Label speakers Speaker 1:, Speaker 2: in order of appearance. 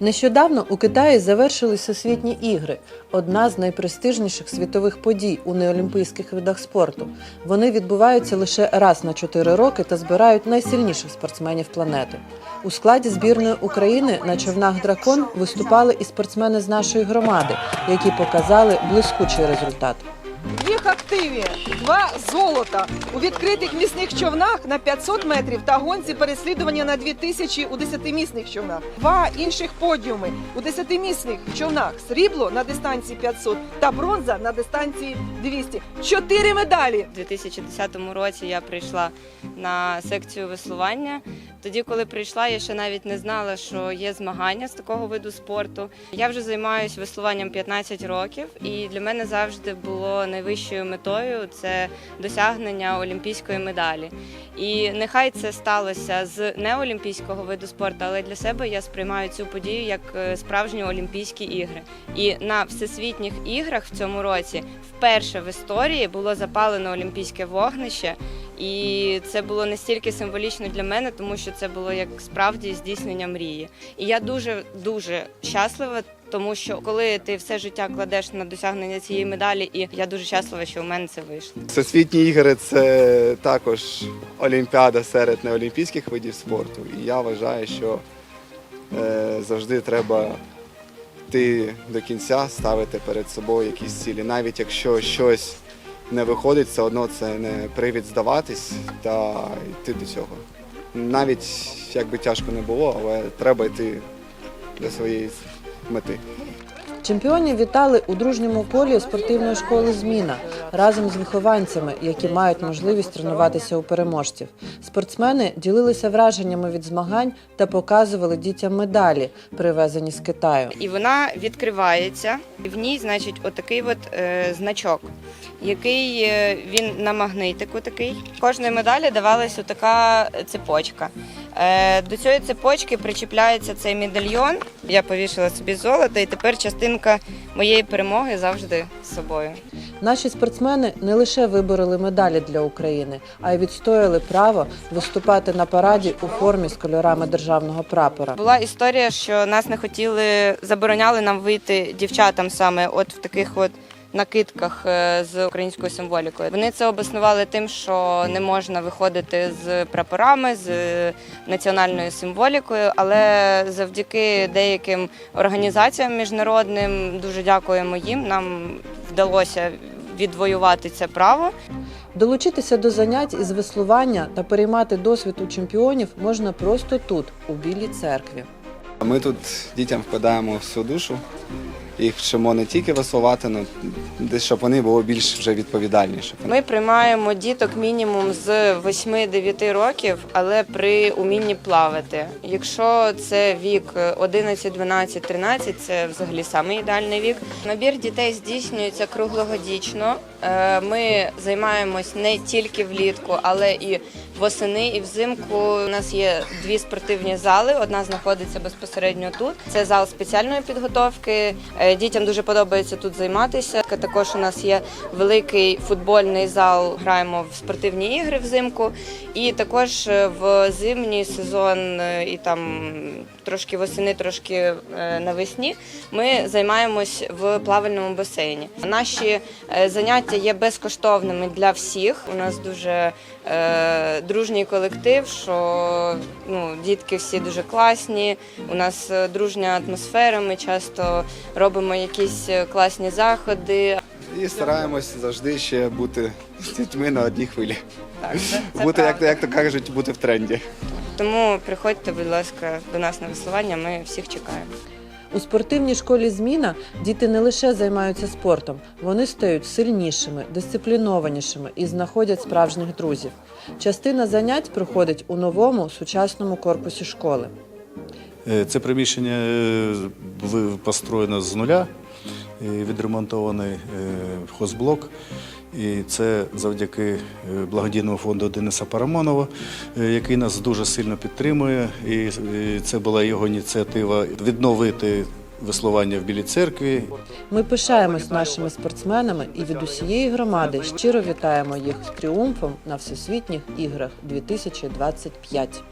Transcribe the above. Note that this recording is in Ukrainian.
Speaker 1: Нещодавно у Китаї завершились освітні ігри, одна з найпрестижніших світових подій у неолімпійських видах спорту. Вони відбуваються лише раз на 4 роки та збирають найсильніших спортсменів планети. У складі збірної України на човнах дракон виступали і спортсмени з нашої громади, які показали блискучий результат.
Speaker 2: Їх активі два золота у відкритих місних човнах на 500 метрів та гонці переслідування на 2000 у 10-місних човнах. Два інших подіуми у 10-місних човнах срібло на дистанції 500 та бронза на дистанції 200. Чотири медалі.
Speaker 3: У 2010 році я прийшла на секцію веслування. Тоді, коли прийшла, я ще навіть не знала, що є змагання з такого виду спорту. Я вже займаюся веслуванням 15 років, і для мене завжди було найвищою метою це досягнення олімпійської медалі. І нехай це сталося з неолімпійського виду спорту, але для себе я сприймаю цю подію як е, справжні Олімпійські ігри. І на всесвітніх іграх в цьому році вперше в історії було запалено олімпійське вогнище. І це було настільки символічно для мене, тому що це було як справді здійснення мрії. І я дуже дуже щаслива, тому що коли ти все життя кладеш на досягнення цієї медалі, і я дуже щаслива, що у мене це вийшло.
Speaker 4: Всесвітні ігри це також олімпіада серед неолімпійських видів спорту. І я вважаю, що е, завжди треба йти до кінця, ставити перед собою якісь цілі. Навіть якщо щось не виходить, все одно це не привід здаватись та йти до цього. Навіть як би тяжко не було, але треба йти до своєї мети.
Speaker 1: Чемпіонів вітали у дружньому полі спортивної школи Зміна разом з вихованцями, які мають можливість тренуватися у переможців. Спортсмени ділилися враженнями від змагань та показували дітям медалі, привезені з Китаю.
Speaker 3: І вона відкривається. В ній, значить, отакий от е, значок, який е, він на магнитику такий. Кожної медалі давалась отака цепочка. Е, до цієї цепочки причіпляється цей медальйон. Я повішала собі золото, і тепер частинка моєї перемоги завжди з собою.
Speaker 1: Наші спортсмени не лише вибороли медалі для України, а й відстояли право виступати на параді у формі з кольорами державного прапора.
Speaker 3: Була історія, що нас не хотіли, забороняли нам вийти дівчатам саме от в таких от. Накидках е, з українською символікою вони це обоснували тим, що не можна виходити з прапорами, з національною символікою. Але завдяки деяким організаціям міжнародним дуже дякуємо їм. Нам вдалося відвоювати це право.
Speaker 1: Долучитися до занять із веслування та переймати досвід у чемпіонів можна просто тут, у Білій церкві.
Speaker 4: Ми тут дітям вкладаємо всю душу. Їх вчимо не тільки веслувати, але десь щоб вони були більш вже відповідальні. щоб вони
Speaker 3: Ми приймаємо діток мінімум з 8-9 років, але при умінні плавати. Якщо це вік 11, 12, 13, це взагалі самий ідеальний вік. Набір дітей здійснюється круглогодічно. Е, Ми займаємось не тільки влітку, але і восени, і взимку. У нас є дві спортивні зали. Одна знаходиться безпосередньо тут. Це зал спеціальної підготовки. Е, Дітям дуже подобається тут займатися. Також у нас є великий футбольний зал. Граємо в спортивні ігри взимку. І також е, в зимній сезон е, і там трошки восени, трошки навесні. Ми займаємось в плавальному басейні. Наші заняття є безкоштовними для всіх. У нас дуже дружній колектив, що ну, дітки всі дуже класні. У нас е, дружня атмосфера. Ми часто робимо якісь е, класні заходи.
Speaker 4: і стараємось завжди ще бути з дітьми на одній хвилі.
Speaker 3: Так, це, це
Speaker 4: бути, як, як то кажуть, бути в тренді.
Speaker 3: Тому приходьте, будь ласка, до нас на веслування. Ми всіх чекаємо.
Speaker 1: У спортивній школі Зміна діти не лише займаються спортом, вони стають сильнішими, дисциплінованішими і знаходять справжніх друзів. Частина занять проходить у новому сучасному корпусі школи.
Speaker 5: Е, Це приміщення е, було построєно з нуля, відремонтований е, хозблок. І це завдяки е, благодійному фонду Дениса Парамонова, е, який нас дуже сильно підтримує. І е, це була його ініціатива відновити веслування в Білій церкві.
Speaker 1: Ми пишаємось нашими спортсменами і від усієї громади щиро вітаємо їх з тріумфом на всесвітніх іграх 2025.